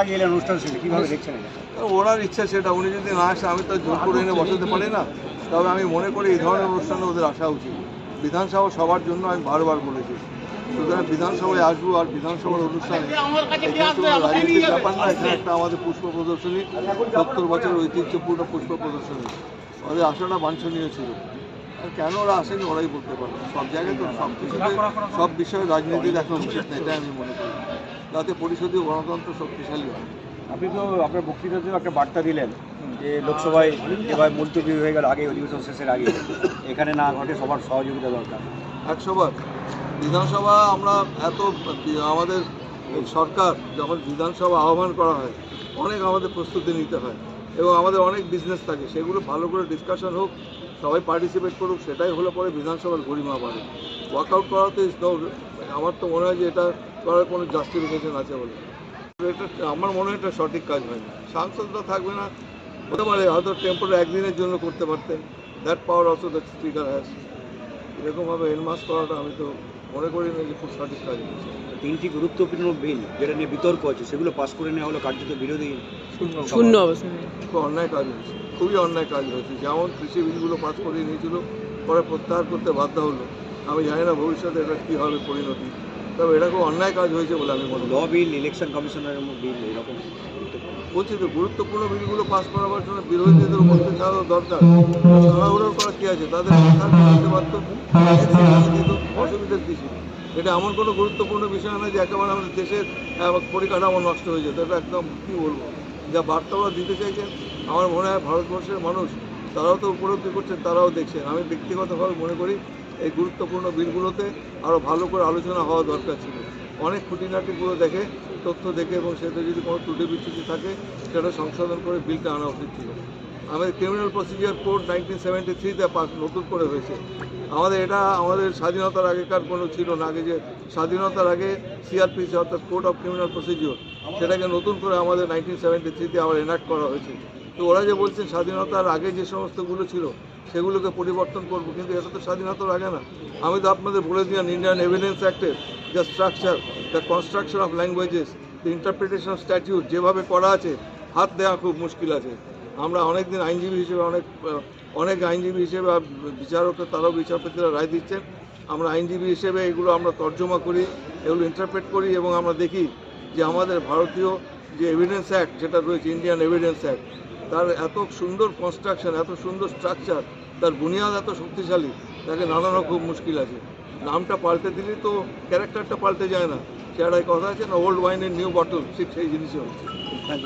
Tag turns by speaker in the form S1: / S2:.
S1: আগে এলেন অনুষ্ঠান শেষে। কীভাবে দেখছেন
S2: ওনার ইচ্ছা সেটা, উনি যদি না আসে, আমি তো জোর করে এনে বসাতে পারি না। তবে আমি মনে করি এই ধরনের অনুষ্ঠানে ওদের আসা উচিত। বিধানসভা সবার জন্য আমি বারবার বলেছি। সুতরাং বিধানসভায় আসব আর বিধানসভার অনুষ্ঠানে রাজনীতির ব্যাপার না, এখানে একটা আমাদের পুষ্প প্রদর্শনী, সত্তর বছর ঐতিহ্যপূর্ণ পুষ্প প্রদর্শনী। ওদের আসাটা বাঞ্ছনীয় ছিল। কেন ওরা আসেনি ওরাই বলতে পারবে। সব জায়গায় তো সব কিছুতে সব বিষয়ে রাজনীতি দেখা উচিত না এটাই আমি মনে করি। যাতে পরিষদীয় গণতন্ত্র শক্তিশালী হয়।
S1: আপনি তো আপনার বক্তৃতাতেও একটা বার্তা দিলেন যে লোকসভায় এবার মুলতবি হয়ে গেল আগে অধিবেশন শেষের আগে। এখানে না ঘটে সবার সহযোগিতা দরকার।
S2: একশো বার বিধানসভা আমরা এত আমাদের এই সরকার যখন বিধানসভা আহ্বান করা হয় অনেক আমাদের প্রস্তুতি নিতে হয়। এবং আমাদের অনেক বিজনেস থাকে, সেগুলো ভালো করে ডিসকাশন হোক, সবাই পার্টিসিপেট করুক, সেটাই হলে পরে বিধানসভার গরিমা বাড়ে। ওয়ার্কআউট করাতে no- আমার তো মনে হয় যে এটা করার কোনো জাস্টিফিকেশন আছে বলে। এটা আমার মনে হয় এটা সঠিক কাজ হয় না সাংসদরা থাকবে না, হতে পারে হয়তো টেম্পোরারি একদিনের জন্য করতে পারতেন। That power also the speaker has এরকমভাবে এনমাস করাটা আমি তো মনে করি না যে খুব সঠিক কাজ হয়েছে।
S1: তিনটি গুরুত্বপূর্ণ বিল যেটা নিয়ে বিতর্ক আছে সেগুলো পাশ করে নেওয়া হলো কার্যত বিরোধী
S3: শূন্য অবস্থানে।
S2: খুব অন্যায় কাজ হয়েছে খুবই অন্যায় কাজ হয়েছে। যেমন কৃষি বিলগুলো পাশ করে নিয়েছিল পরে প্রত্যাহার করতে বাধ্য হলো। আমি জানি না ভবিষ্যতে এটা কী হবে পরিণতি। তবে এটা খুব অন্যায় কাজ হয়েছে বলে আমি মনে
S1: ল বিল ইলেকশন কমিশনের বিল এরকম
S2: বলছি তো গুরুত্বপূর্ণ বিলগুলো পাস করাবার জন্য বিরোধীদের উপস্থিত থাকা দরকার। তাড়াহুড়ো করা কী আছে? তাদের করতে পারতো অসুবিধার কিছু এটা এমন কোনো গুরুত্বপূর্ণ বিষয় না যে একেবারে আমাদের দেশের পরিকাঠামো নষ্ট হয়ে যেত। এটা একদম কী বলব? যা বার্তা ওরা দিতে চাইছেন আমার মনে হয় ভারতবর্ষের মানুষ তারাও তো উপলব্ধি করছেন তারাও দেখছেন। আমি ব্যক্তিগতভাবে মনে করি এই গুরুত্বপূর্ণ বিলগুলোতে আরও ভালো করে আলোচনা হওয়া দরকার ছিল। অনেক খুঁটিনাটিগুলো দেখে, তথ্য দেখে এবং সেটা যদি কোনো ত্রুটি বিচ্যুতি থাকে, সেটা সংশোধন করে বিলটা আনা উচিত ছিল। আমাদের criminal procedure code nineteen seventy থ্রিতে নতুন করে হয়েছে। আমাদের এটা আমাদের স্বাধীনতার আগেকার কোনো ছিল না, আগে যে স্বাধীনতার আগে সিআরপিসি অর্থাৎ কোড অফ ক্রিমিনাল প্রসিজিওর সেটাকে নতুন করে আমাদের নাইনটিন সেভেন্টি থ্রিতে আবার এনাক্ট করা হয়েছে। তো ওরা যে বলছেন স্বাধীনতার আগে যে সমস্তগুলো ছিল, সেগুলোকে পরিবর্তন করব, কিন্তু এটা তো স্বাধীনতার আগে না। আমি তো আপনাদের বলে দিলাম Indian evidence অ্যাক্টের the structure the construction of languages the interpretation of statute যেভাবে করা আছে, হাত দেওয়া খুব মুশকিল আছে। আমরা অনেক দিন আইনজীবী হিসেবে, অনেক অনেক আইনজীবী হিসেবে আর বিচারক, তারাও বিচারপতিরা রায় দিচ্ছেন। আমরা আইনজীবী হিসেবে এগুলো আমরা তর্জমা করি, এগুলো ইন্টারপ্রেট করি এবং আমরা দেখি যে আমাদের ভারতীয় যে এভিডেন্স অ্যাক্ট যেটা রয়েছে ইন্ডিয়ান এভিডেন্স অ্যাক্ট তার এত সুন্দর কনস্ট্রাকশন এত সুন্দর স্ট্রাকচার তার বুনিয়াদ এত শক্তিশালী, তাকে নানানো খুব মুশকিল আছে। নামটা পাল্টে দিলেই তো ক্যারেক্টারটা পাল্টে যায় না। সে একটা কথা আছে না ওল্ড ওয়াইনের নিউ বটল ঠিক সেই জিনিসই হচ্ছে।